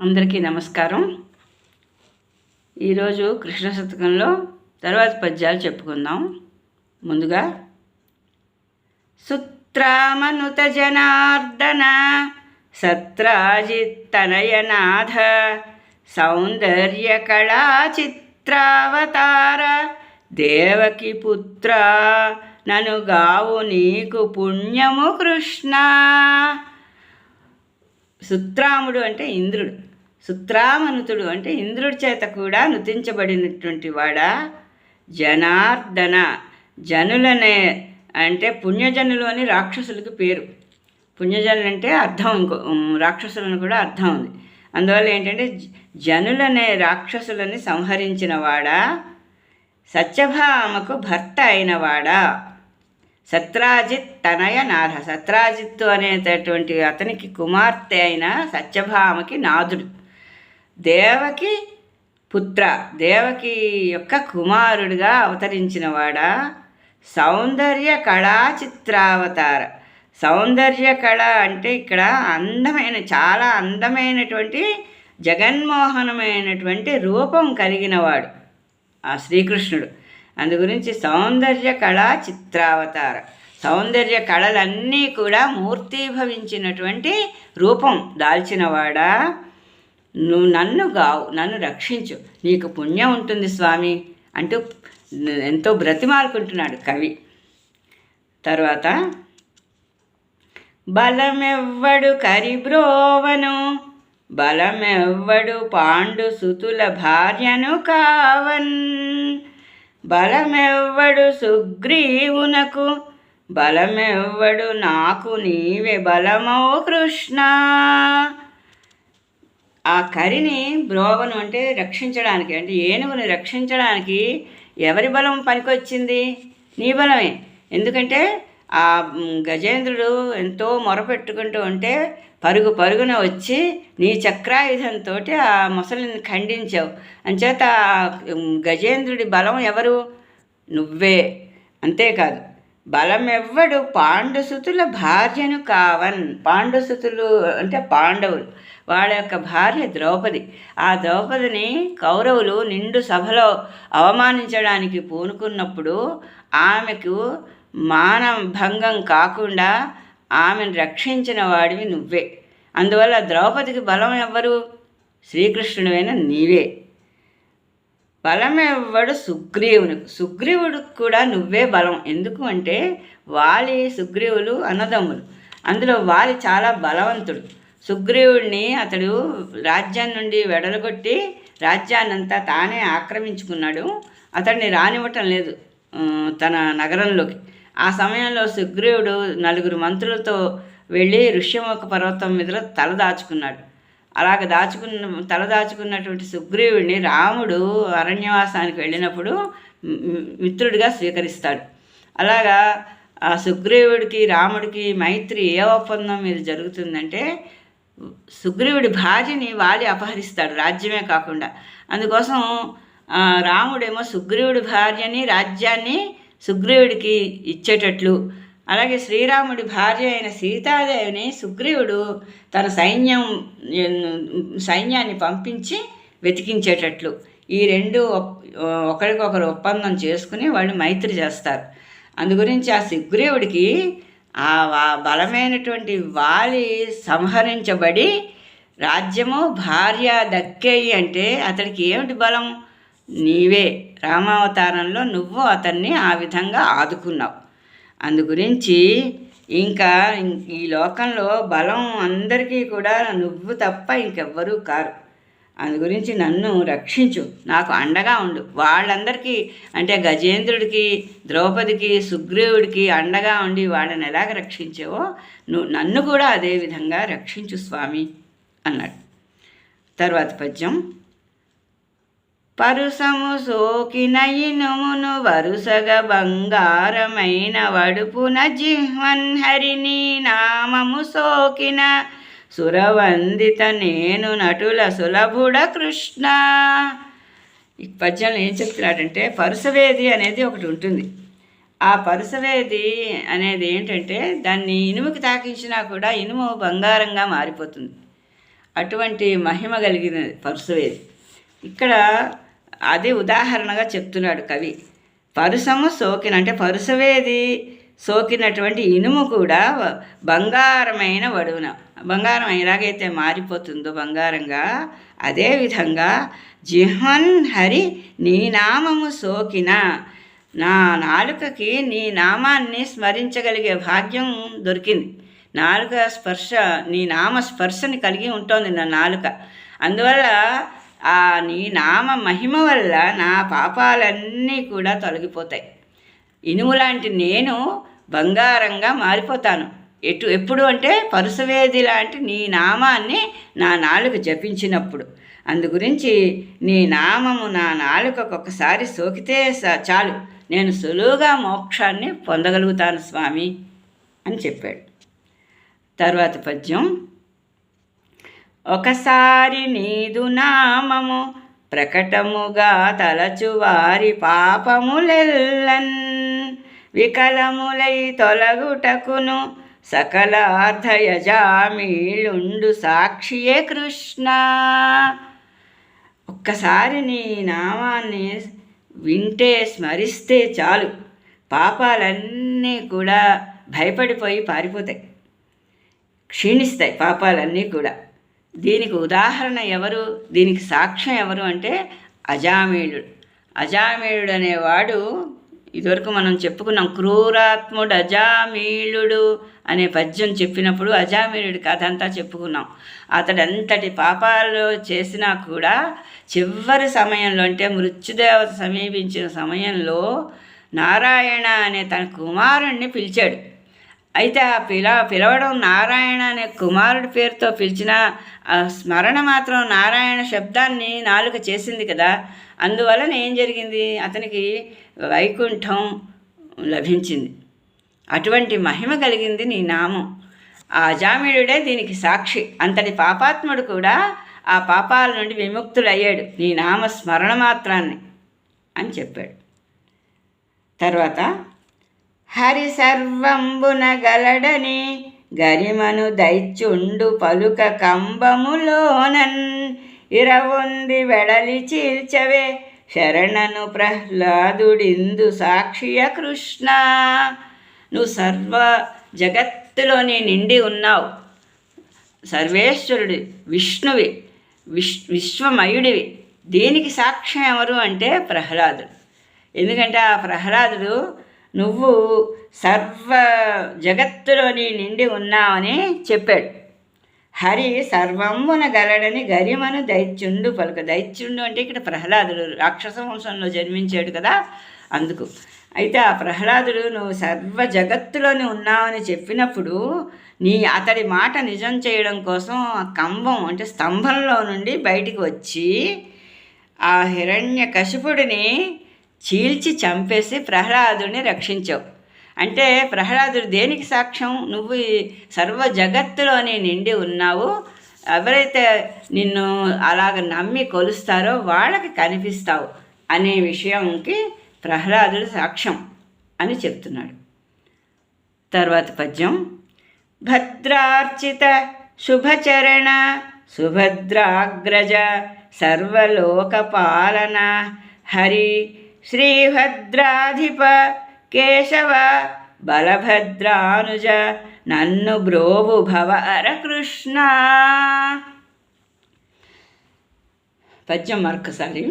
అందరికీ నమస్కారం. ఈరోజు కృష్ణ శతకంలో తర్వాత పద్యాలు చెప్పుకుందాం. ముందుగా సుత్రామనుత జనార్దన సత్రాజిత్తనయనాథ సౌందర్య కళా చిత్రావతార దేవకి పుత్ర నను గావు నీకు పుణ్యము కృష్ణ. సుత్రాముడు అంటే ఇంద్రుడు. సుత్రామనుతుడు అంటే ఇంద్రుడి చేత కూడా నుతించబడినటువంటి వాడా? జనార్దన. జనులనే అంటే పుణ్యజనులు అని రాక్షసులకు పేరు. పుణ్యజనులు అంటే అర్థం ఇంకో రాక్షసులను కూడా అర్థం ఉంది. అందువల్ల ఏంటంటే జనులనే రాక్షసులని సంహరించిన వాడా? సత్యభామకు భర్త అయినవాడా సత్రాజిత్ తనయ నాథ. సత్రాజిత్తు అనేటటువంటి అతనికి కుమార్తె అయిన సత్యభామకి నాథుడు. దేవకి పుత్ర దేవకి యొక్క కుమారుడిగా అవతరించినవాడా? సౌందర్య కళా చిత్రావతార. సౌందర్య కళ అంటే ఇక్కడ అందమైన చాలా అందమైనటువంటి జగన్మోహనమైనటువంటి రూపం కలిగినవాడు ఆ శ్రీకృష్ణుడు. అందు గురించి సౌందర్య కళా చిత్రావతార. సౌందర్య కళలన్నీ కూడా మూర్తీభవించినటువంటి రూపం దాల్చినవాడా? నువ్వు నన్ను గావు నన్ను రక్షించు. నీకు పుణ్యం ఉంటుంది స్వామి అంటూ ఎంతో బ్రతిమాలుకుంటున్నాడు కవి. తర్వాత బలమెవ్వడు కరిబ్రోవను బలమెవ్వడు పాండు సుతుల భార్యను కావన్ బలమెవ్వడు సుగ్రీవునకు బలమెవ్వడు నాకు నీవే బలమో కృష్ణ ఆ కరిని బ్రోవను అంటే రక్షించడానికి అంటే ఏనుగుని రక్షించడానికి ఎవరి బలం పనికొచ్చింది? నీ బలమే. ఎందుకంటే ఆ గజేంద్రుడు ఎంతో మొరపెట్టుకుంటూ ఉంటే పరుగు పరుగున వచ్చి నీ చక్రాయుధంతో ఆ మొసలిని ఖండించావు. అంచేత ఆ, గజేంద్రుడి బలం ఎవరు? నువ్వే. అంతేకాదు బలమెవ్వడు? పాండుసుతుల భార్యను కావన్. పాండుసుతులు అంటే పాండవులు. వాళ్ళ యొక్క భార్య ద్రౌపది. ఆ ద్రౌపదిని కౌరవులు నిండు సభలో అవమానించడానికి పూనుకున్నప్పుడు ఆమెకు మాన భంగం కాకుండా ఆమెను రక్షించిన వాడివి నువ్వే. అందువల్ల ద్రౌపదికి బలం ఎవ్వరు? శ్రీకృష్ణుడైన నీవే. బలమెవ్వడు? సుగ్రీవునికి సుగ్రీవుడికి కూడా నువ్వే బలం. ఎందుకు అంటే వాలి సుగ్రీవులు అన్నదమ్ములు. అందులో వాలి చాలా బలవంతుడు. సుగ్రీవుడిని అతడు రాజ్యం నుండి వెడలగొట్టి రాజ్యాన్నంతా తానే ఆక్రమించుకున్నాడు. అతడిని రానివ్వటం లేదు తన నగరంలోకి. ఆ సమయంలో సుగ్రీవుడు నలుగురు మంత్రులతో వెళ్ళి ఋష్యముఖ పర్వతం మీద తల దాచుకున్నాడు. అలాగ దాచుకున్న తల దాచుకున్నటువంటి సుగ్రీవుడిని రాముడు అరణ్యవాసానికి వెళ్ళినప్పుడు మిత్రుడిగా స్వీకరిస్తాడు. అలాగా ఆ సుగ్రీవుడికి రాముడికి మైత్రి ఏ ఒప్పందం మీద జరుగుతుందంటే సుగ్రీవుడి భార్యని వాలి అపహరిస్తాడు రాజ్యమే కాకుండా. అందుకోసం రాముడేమో సుగ్రీవుడి భార్యని రాజ్యాన్ని సుగ్రీవుడికి ఇచ్చేటట్లు. అలాగే శ్రీరాముడి భార్య అయిన సీతాదేవిని సుగ్రీవుడు తన సైన్యం సైన్యాన్ని పంపించి వెతికించేటట్లు. ఈ రెండు ఒకరికొకరు ఒప్పందం చేసుకుని వాళ్ళు మైత్రి చేస్తారు. అందుగురించి ఆ సుగ్రీవుడికి ఆ వా- బలమైనటువంటి వాలి సంహరించబడి రాజ్యము భార్య దక్కేయి అంటే అతడికి ఏమిటి బలం? నీవే రామావతారంలో నువ్వు అతన్ని ఆ విధంగా ఆదుకున్నావు. అందు గురించి ఇంకా ఈ లోకంలో బలం అందరికీ కూడా నువ్వు తప్ప ఇంకెవ్వరూ కారు. అందు గురించి నన్ను రక్షించు. నాకు అండగా ఉండు. వాళ్ళందరికీ అంటే గజేంద్రుడికి ద్రౌపదికి సుగ్రీవుడికి అండగా ఉండి వాళ్ళని ఎలాగ రక్షించావో నువ్వు నన్ను కూడా అదే విధంగా రక్షించు స్వామి అన్నాడు. తర్వాత పద్యం. పరుసము సోకిన ఇనుమును వరుసగా బంగారమైన వడుపున జిహ్వన్ హరిని నామము సోకిన సురవందిత నేను నటుల సులభుడ కృష్ణ. ఈ పద్యంలో ఏం చెప్తున్నాడంటే పరుసవేది అనేది ఒకటి ఉంటుంది. ఆ పరుసవేది అనేది ఏంటంటే దాన్ని ఇనుముకి తాకించినా కూడా ఇనుము బంగారంగా మారిపోతుంది. అటువంటి మహిమ కలిగినది పరుసవేది. ఇక్కడ అది ఉదాహరణగా చెప్తున్నాడు కవి. పరుసము సోకిన అంటే పరుసవేది సోకినటువంటి ఇనుము కూడా బంగారమైన వడువున బంగారం ఎలాగైతే మారిపోతుందో బంగారంగా అదేవిధంగా జిహ్వన్ హరి నీ నామము సోకిన. నా నాలుకకి నీ నామాన్ని స్మరించగలిగే భాగ్యం దొరికింది. నాలుక స్పర్శ నీ నామ స్పర్శని కలిగి ఉంటుంది నా నాలుక. అందువల్ల ఆ నీ నామ మహిమ వల్ల నా పాపాలన్నీ కూడా తొలగిపోతాయి. ఇనుము లాంటి నేను బంగారంగా మారిపోతాను. ఎటు ఎప్పుడు అంటే పరుసవేది లాంటి నీ నామాన్ని నా నాలుక జపించినప్పుడు. అందుగురించి నీ నామము నా నాలుకకు ఒకసారి సోకితే చాలు. నేను సులువుగా మోక్షాన్ని పొందగలుగుతాను స్వామి అని చెప్పాడు. తర్వాత పద్యం. ఒకసారి నీదు నామము ప్రకటముగా తలచువారి పాపములెల్లన్ వికలములై తొలగుటకును సకల అర్ధయజామీళుండు సాక్షియే కృష్ణ. ఒక్కసారి నీ నామాన్ని వింటే స్మరిస్తే చాలు. పాపాలన్నీ కూడా భయపడిపోయి పారిపోతాయి. క్షీణిస్తాయి పాపాలన్నీ కూడా. దీనికి ఉదాహరణ ఎవరు? దీనికి సాక్ష్యం ఎవరు అంటే అజామీయుడు అజామీయుడు అనేవాడు ఇదివరకు మనం చెప్పుకున్నాం క్రూరాత్ముడు అజామీళుడు అనే పద్యం చెప్పినప్పుడు అజామీళుడి కథ అంతా చెప్పుకున్నాం. అతడు ఎంతటి పాపాలు చేసినా కూడా చివరి సమయంలో అంటే మృత్యుదేవత సమీపించిన సమయంలో నారాయణ అనే తన కుమారుణ్ణి పిలిచాడు. అయితే ఆ పిల పిలవడం నారాయణ అనే కుమారుడి పేరుతో పిలిచిన ఆ స్మరణ మాత్రం నారాయణ శబ్దాన్ని నాలుక చేసింది కదా. అందువలన ఏం జరిగింది? అతనికి వైకుంఠం లభించింది. అటువంటి మహిమ కలిగింది నీ నామం. ఆ అజామిడుడే దీనికి సాక్షి. అంతటి పాపాత్ముడు కూడా ఆ పాపాల నుండి విముక్తుడయ్యాడు. నీ నామ స్మరణ మాత్రాన్ని అని చెప్పాడు. తర్వాత హరి సర్వంబున గలడని గరిమను దైత్యుండు పలుక కంబములోనన్. ఇరవొంది వెడలి చీల్చవే శరణను ప్రహ్లాదుడిందు సాక్షియ కృష్ణ. నువ్వు సర్వ జగత్తులోని నిండి ఉన్నావు. సర్వేశ్వరుడి విష్ణువి విశ్ విశ్వమయుడివి. దీనికి సాక్ష్యం ఎవరు అంటే ప్రహ్లాదుడు. ఎందుకంటే ఆ ప్రహ్లాదుడు నువ్వు సర్వ జగత్తులోని నిండి ఉన్నావని చెప్పాడు. హరి సర్వమున గలడని గరిమను దైత్యుండు పలుక దైత్యుండు అంటే ఇక్కడ ప్రహ్లాదుడు రాక్షస వంశంలో జన్మించాడు కదా అందుకు. అయితే ఆ ప్రహ్లాదుడు నువ్వు సర్వ జగత్తులోని ఉన్నావని చెప్పినప్పుడు నీ అతడి మాట నిజం చేయడం కోసం ఆ కంబం అంటే స్తంభంలో నుండి బయటికి వచ్చి ఆ హిరణ్య కశిపుడిని చీల్చి చంపేసి ప్రహ్లాదుని రక్షించావు. అంటే ప్రహ్లాదుడు దేనికి సాక్ష్యం? నువ్వు సర్వ జగత్తులోని నిండి ఉన్నావు. ఎవరైతే నిన్ను అలాగ నమ్మి కొలుస్తారో వాళ్ళకి కనిపిస్తావు అనే విషయంకి ప్రహ్లాదుడు సాక్ష్యం అని చెప్తున్నాడు. తర్వాత పద్యం. భద్రార్చిత శుభచరణ సుభద్రాగ్రజ సర్వలోకపాలన హరి శ్రీభద్రాధిప కేశవ బలభద్రానుజ నన్ను బ్రోవు భవ అరకృష్ణ. పద్యం మరొకసారి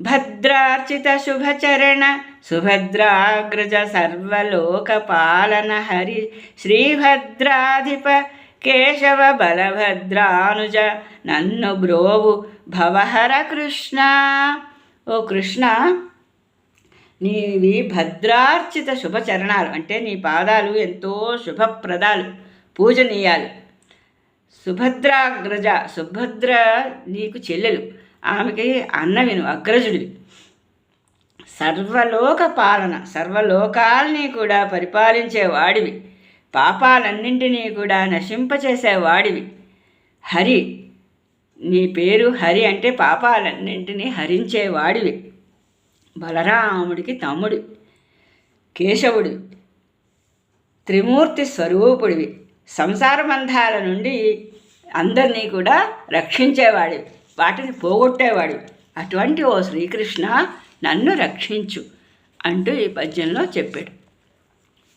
భద్రార్చిత శుభచరణ సుభద్రాగ్రజ సర్వలోకపాలన హరి శ్రీభద్రాధిప కేశవ బలభద్రానుజ నన్ను బ్రోవు భవహర కృష్ణ ఓ కృష్ణ నీవి భద్రార్చిత శుభచరణాలు అంటే నీ పాదాలు ఎంతో శుభప్రదాలు పూజనీయాలు. సుభద్రాగ్రజ సుభద్ర నీకు చెల్లెలు ఆమెకి అన్నవిను అగ్రజుడివి. సర్వలోక పాలన సర్వలోకాల్ని కూడా పరిపాలించేవాడివి పాపాలన్నింటినీ కూడా నశింపచేసేవాడివి హరి నీ పేరు హరి అంటే పాపాలన్నింటినీ హరించేవాడివి. బలరాముడికి తమ్ముడు కేశవుడు త్రిమూర్తి స్వరూపుడివి. సంసార బంధాల నుండి అందరినీ కూడా రక్షించేవాడు వాటిని పోగొట్టేవాడు అటువంటి ఓ శ్రీకృష్ణ నన్ను రక్షించు అంటూ ఈ పద్యంలో చెప్పాడు.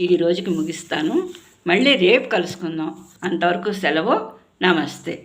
ఈ రోజుకి ముగిస్తాను. మళ్ళీ రేపు కలుసుకుందాం. అంతవరకు సెలవు. నమస్తే.